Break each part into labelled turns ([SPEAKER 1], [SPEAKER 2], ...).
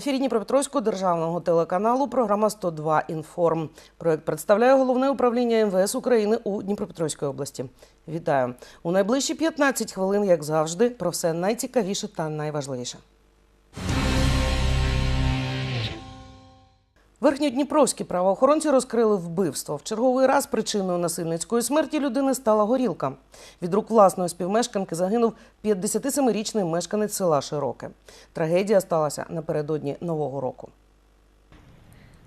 [SPEAKER 1] ефірі Дніпропетровського державного телеканалу програма 102 Інформ. Проект представляє головне управління МВС України у Дніпропетровській області. Вітаю у найближчі 15 хвилин, як завжди, про все найцікавіше та найважливіше. Верхньодніпровські правоохоронці розкрили вбивство. В черговий раз причиною насильницької смерті людини стала горілка. Від рук власної співмешканки загинув 57-річний мешканець села Широке. Трагедія сталася напередодні Нового року.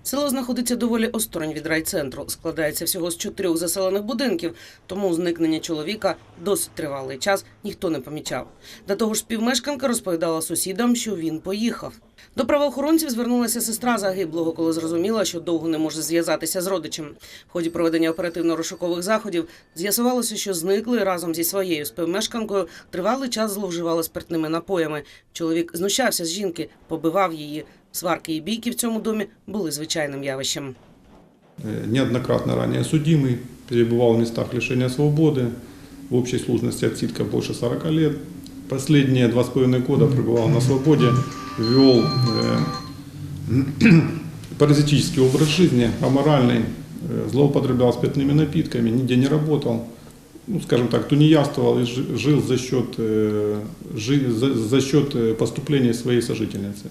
[SPEAKER 1] Село знаходиться доволі осторонь від райцентру. Складається всього з чотирьох заселених будинків, тому зникнення чоловіка досить тривалий час ніхто не помічав. До того ж, співмешканка розповідала сусідам, що він поїхав. До правоохоронців звернулася сестра загиблого, коли зрозуміла, що довго не може зв'язатися з родичем. В ході проведення оперативно-розшукових заходів з'ясувалося, що зникли разом зі своєю співмешканкою тривалий час зловживали спиртними напоями. Чоловік знущався з жінки, побивав її. Сварки і бійки в цьому домі були звичайним явищем.
[SPEAKER 2] Э, неоднократно ранее судимый, перебывал в местах лишения свободы, в общей сложности отсидка больше 40 лет. Последние два с половиной года пребывал на свободе, вел э, паразитический образ жизни, аморальный, э, злоупотреблял спиртными напитками, нигде не работал, ну, скажем так, тунеядствовал и жи- жил за счет, э, жи- за, за счет э, поступления своей сожительницы.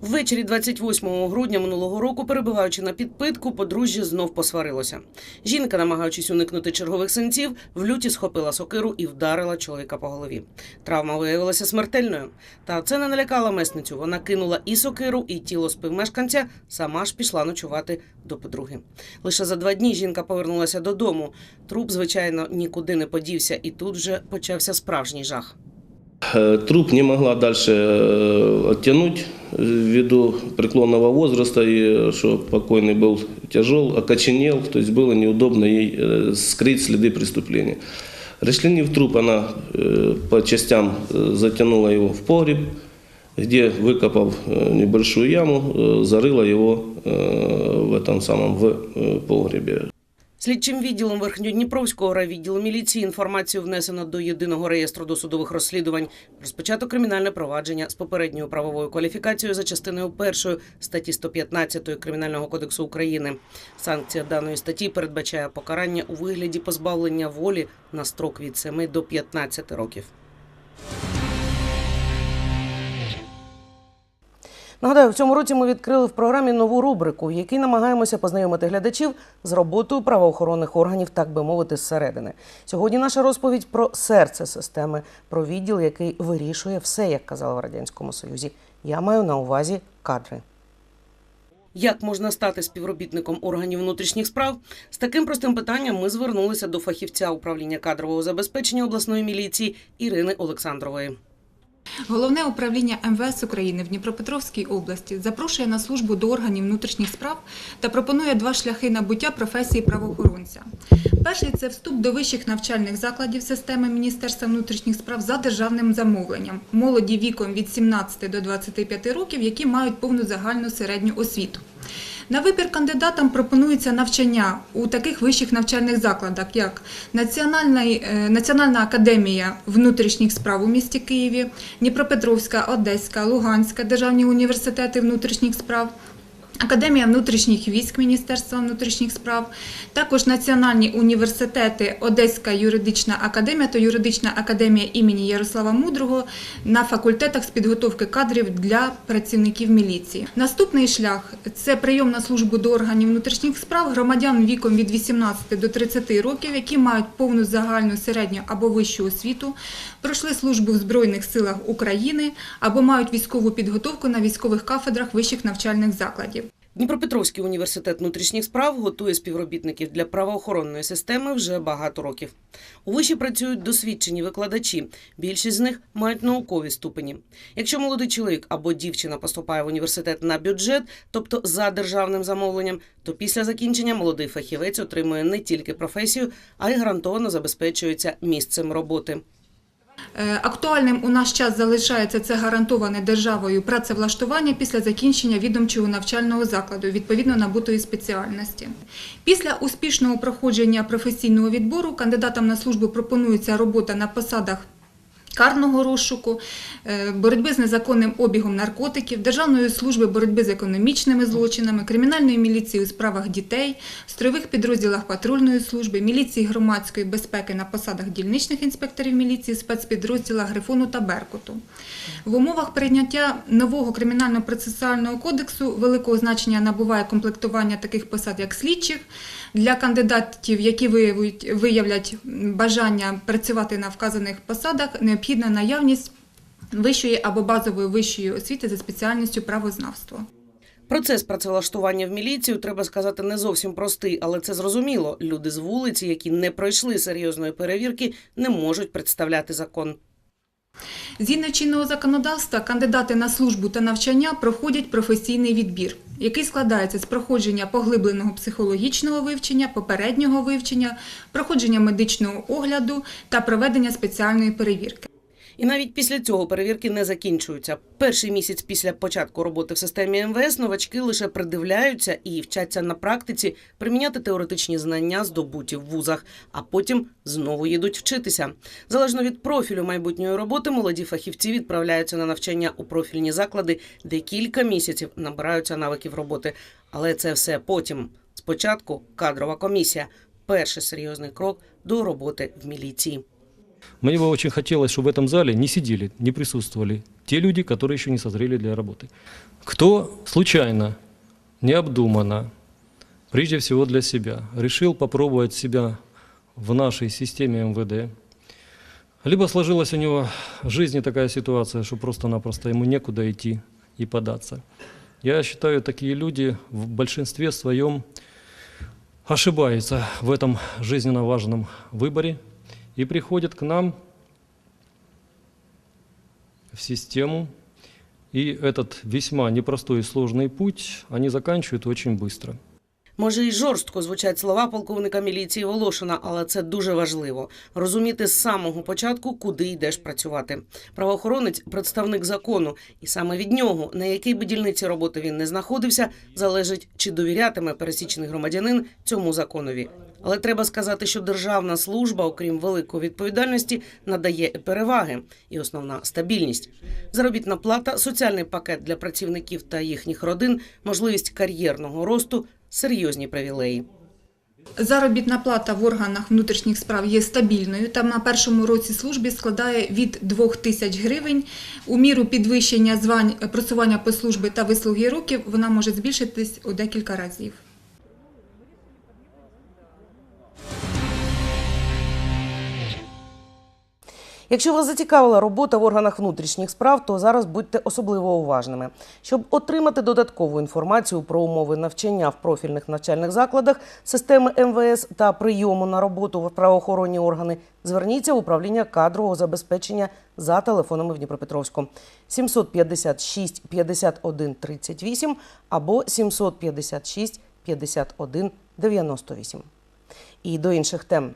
[SPEAKER 1] Ввечері 28 грудня минулого року, перебуваючи на підпитку, подружжя знов посварилося. Жінка, намагаючись уникнути чергових синців, в люті схопила сокиру і вдарила чоловіка по голові. Травма виявилася смертельною. Та це не налякало месницю. Вона кинула і сокиру, і тіло співмешканця, сама ж пішла ночувати до подруги. Лише за два дні жінка повернулася додому. Труп, звичайно, нікуди не подівся, і тут вже почався справжній жах.
[SPEAKER 3] Э, Труп не могла дальше э, оттянуть э, ввиду преклонного возраста, и э, что покойный был тяжел, окоченел, то есть было неудобно ей э, скрыть следы преступления. Расчленив труп, она э, по частям э, затянула его в погреб, где, выкопав э, небольшую яму, э, зарыла его э, в этом самом в э, погребе.
[SPEAKER 1] Слідчим відділом Верхньодніпровського райвідділу міліції інформацію внесено до єдиного реєстру досудових розслідувань. Розпочато кримінальне провадження з попередньою правовою кваліфікацією за частиною першої статті 115 Кримінального кодексу України. Санкція даної статті передбачає покарання у вигляді позбавлення волі на строк від 7 до 15 років. Нагадаю, в цьому році ми відкрили в програмі нову рубрику, в якій намагаємося познайомити глядачів з роботою правоохоронних органів, так би мовити, зсередини. Сьогодні наша розповідь про серце системи, про відділ, який вирішує все, як казали в радянському союзі. Я маю на увазі кадри. Як можна стати співробітником органів внутрішніх справ? З таким простим питанням ми звернулися до фахівця управління кадрового забезпечення обласної міліції Ірини Олександрової.
[SPEAKER 4] Головне управління МВС України в Дніпропетровській області запрошує на службу до органів внутрішніх справ та пропонує два шляхи набуття професії правоохоронця. Перший це вступ до вищих навчальних закладів системи Міністерства внутрішніх справ за державним замовленням молоді віком від 17 до 25 років, які мають повну загальну середню освіту. На вибір кандидатам пропонується навчання у таких вищих навчальних закладах, як Національна, е, академія внутрішніх справ у місті Києві, Дніпропетровська, Одеська, Луганська державні університети внутрішніх справ. Академія внутрішніх військ Міністерства внутрішніх справ, також національні університети Одеська юридична академія та юридична академія імені Ярослава Мудрого на факультетах з підготовки кадрів для працівників міліції. Наступний шлях це прийом на службу до органів внутрішніх справ громадян віком від 18 до 30 років, які мають повну загальну середню або вищу освіту, пройшли службу в Збройних силах України або мають військову підготовку на військових кафедрах вищих навчальних закладів.
[SPEAKER 1] Дніпропетровський університет внутрішніх справ готує співробітників для правоохоронної системи вже багато років. У виші працюють досвідчені викладачі. Більшість з них мають наукові ступені. Якщо молодий чоловік або дівчина поступає в університет на бюджет, тобто за державним замовленням, то після закінчення молодий фахівець отримує не тільки професію, а й гарантовано забезпечується місцем роботи.
[SPEAKER 4] Е, Актуальним у наш час залишається це гарантоване державою працевлаштування після закінчення відомчого навчального закладу відповідно набутої спеціальності. Після успішного проходження професійного відбору кандидатам на службу пропонується робота на посадах карного розшуку, е, боротьби з незаконним обігом наркотиків, Державної служби боротьби з економічними злочинами, кримінальної міліції у справах дітей, строєвих підрозділах патрульної служби, міліції громадської безпеки на посадах дільничних інспекторів міліції, спецпідрозділах Грифону та Беркуту. В умовах прийняття нового кримінально-процесуального кодексу великого значення набуває комплектування таких посад, як слідчих, для кандидатів, які виявують, виявлять бажання працювати на вказаних посадах, необхідна наявність вищої або базової вищої освіти за спеціальністю правознавство.
[SPEAKER 1] Процес працевлаштування в міліцію, треба сказати, не зовсім простий, але це зрозуміло. Люди з вулиці, які не пройшли серйозної перевірки, не можуть представляти закон.
[SPEAKER 4] Згідно чинного законодавства, кандидати на службу та навчання проходять професійний відбір, який складається з проходження поглибленого психологічного вивчення, попереднього вивчення, проходження медичного огляду та проведення спеціальної перевірки.
[SPEAKER 1] І навіть після цього перевірки не закінчуються. Перший місяць після початку роботи в системі МВС новачки лише придивляються і вчаться на практиці приміняти теоретичні знання, здобуті в вузах, а потім знову їдуть вчитися. Залежно від профілю майбутньої роботи, молоді фахівці відправляються на навчання у профільні заклади, де кілька місяців набираються навиків роботи. Але це все потім. Спочатку кадрова комісія перший серйозний крок до роботи в міліції.
[SPEAKER 5] Мне бы очень хотелось, чтобы в этом зале не сидели, не присутствовали те люди, которые еще не созрели для работы. Кто случайно, необдуманно, прежде всего для себя, решил попробовать себя в нашей системе МВД, либо сложилась у него в жизни такая ситуация, что просто-напросто ему некуда идти и податься. Я считаю, такие люди в большинстве своем ошибаются в этом жизненно важном выборе и приходят к нам в систему. И этот весьма непростой и сложный путь они заканчивают очень быстро.
[SPEAKER 1] Може, і жорстко звучать слова полковника міліції Волошина, але це дуже важливо розуміти з самого початку, куди йдеш працювати. Правоохоронець представник закону, і саме від нього, на якій би дільниці роботи він не знаходився, залежить чи довірятиме пересічний громадянин цьому законові. але треба сказати, що державна служба, окрім великої відповідальності, надає переваги і основна стабільність. Заробітна плата, соціальний пакет для працівників та їхніх родин, можливість кар'єрного росту, серйозні привілеї.
[SPEAKER 4] Заробітна плата в органах внутрішніх справ є стабільною. Там на першому році служби складає від 2 тисяч гривень. У міру підвищення звань просування по службі та вислуги років вона може збільшитись у декілька разів.
[SPEAKER 1] Якщо вас зацікавила робота в органах внутрішніх справ, то зараз будьте особливо уважними. Щоб отримати додаткову інформацію про умови навчання в профільних навчальних закладах, системи МВС та прийому на роботу в правоохоронні органи, зверніться в управління кадрового забезпечення за телефонами в Дніпропетровську 756 51 38 або 756 51 98. І до інших тем.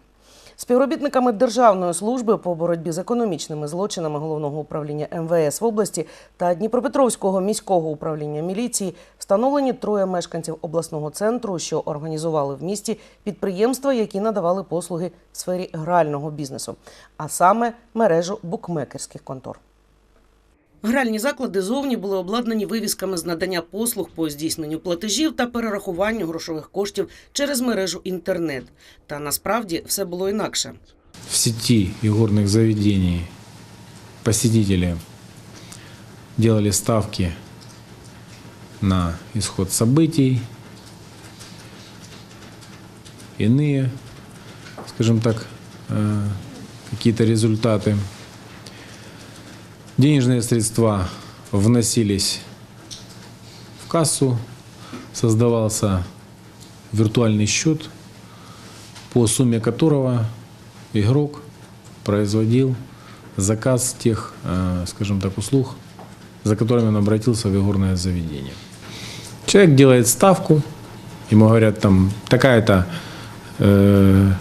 [SPEAKER 1] Співробітниками Державної служби по боротьбі з економічними злочинами головного управління МВС в області та Дніпропетровського міського управління міліції встановлені троє мешканців обласного центру, що організували в місті підприємства, які надавали послуги в сфері грального бізнесу, а саме мережу букмекерських контор. Гральні заклади зовні були обладнані вивісками з надання послуг по здійсненню платежів та перерахуванню грошових коштів через мережу інтернет. Та насправді все було інакше.
[SPEAKER 6] в сети игорных заведений посетители делали ставки на исход событий, иные, скажем так, э, какие-то результаты. Денежные средства вносились в кассу, создавался виртуальный счет, по сумме которого игрок производил заказ тех, э, скажем так, услуг, за которыми он обратился в игорное заведение. Человек делает ставку, ему говорят, там, такая-то, э,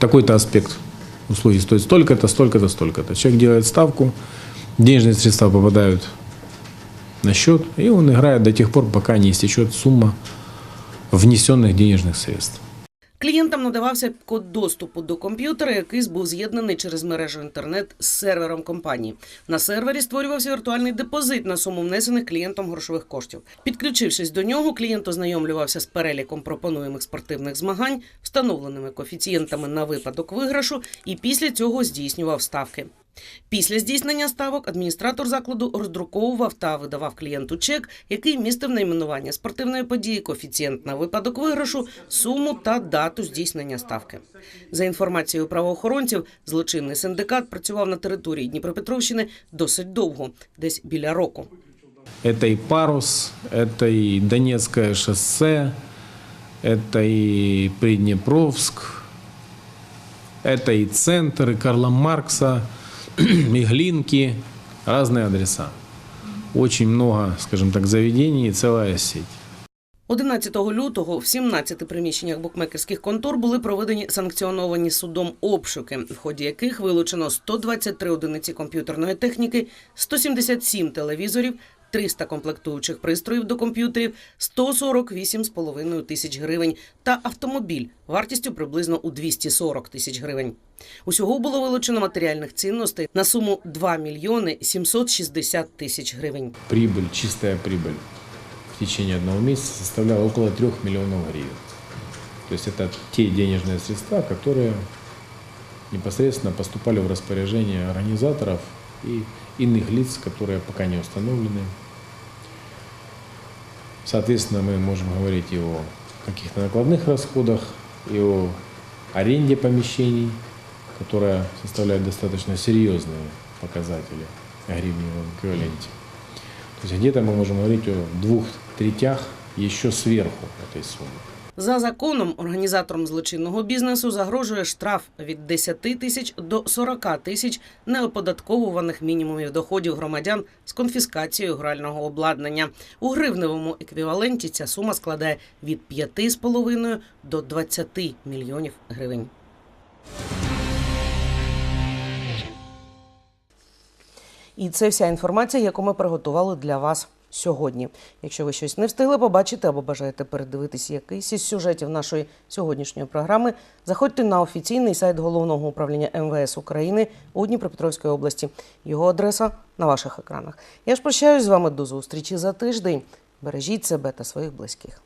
[SPEAKER 6] такой-то аспект услуги стоит столько-то, столько-то, столько-то. Человек делает ставку, денежные средства попадают на счет, и он играет до тех пор, пока не истечет сумма внесенных денежных средств.
[SPEAKER 1] Клієнтам надавався код доступу до комп'ютера, який був з'єднаний через мережу інтернет з сервером компанії. На сервері створювався віртуальний депозит на суму внесених клієнтом грошових коштів. Підключившись до нього, клієнт ознайомлювався з переліком пропонуємих спортивних змагань, встановленими коефіцієнтами на випадок виграшу, і після цього здійснював ставки. Після здійснення ставок адміністратор закладу роздруковував та видавав клієнту чек, який містив найменування спортивної події, коефіцієнт на випадок виграшу, суму та дату здійснення ставки. За інформацією правоохоронців, злочинний синдикат працював на території Дніпропетровщини досить довго, десь біля року.
[SPEAKER 6] Это и Парус, это и Донецкое шоссе, это и Приднепровск, это и центр, и Карла Маркса, и Глинки, разные адреса. Очень много, скажем так, заведений и целая сеть.
[SPEAKER 1] 11 лютого в 17 приміщеннях букмекерських контор були проведені санкціоновані судом обшуки, в ході яких вилучено 123 одиниці комп'ютерної техніки, 177 телевізорів, 300 комплектуючих пристроїв до комп'ютерів, 148,5 тисяч гривень та автомобіль вартістю приблизно у 240 тисяч гривень. Усього було вилучено матеріальних цінностей на суму 2 мільйони 760 тисяч гривень.
[SPEAKER 6] Прибыль, чистая прибыль в течение одного месяца составляла около 3 миллионов гривен. То есть это те денежные средства, которые непосредственно поступали в распоряжение организаторов и иных лиц, которые пока не установлены. Соответственно, мы можем говорить и о каких-то накладных расходах, и о аренде помещений, которая составляет достаточно серьезные показатели гривневом эквиваленте. То есть где-то мы можем говорить о двух третях еще сверху этой суммы.
[SPEAKER 1] За законом організаторам злочинного бізнесу загрожує штраф від 10 тисяч до 40 тисяч неоподатковуваних мінімумів доходів громадян з конфіскацією грального обладнання. У гривневому еквіваленті ця сума складає від 5,5 до 20 мільйонів гривень. І це вся інформація, яку ми приготували для вас сьогодні. Якщо ви щось не встигли побачити або бажаєте передивитись якийсь із сюжетів нашої сьогоднішньої програми, заходьте на офіційний сайт головного управління МВС України у Дніпропетровській області. Його адреса на ваших екранах. Я ж прощаюсь з вами до зустрічі за тиждень. Бережіть себе та своїх близьких.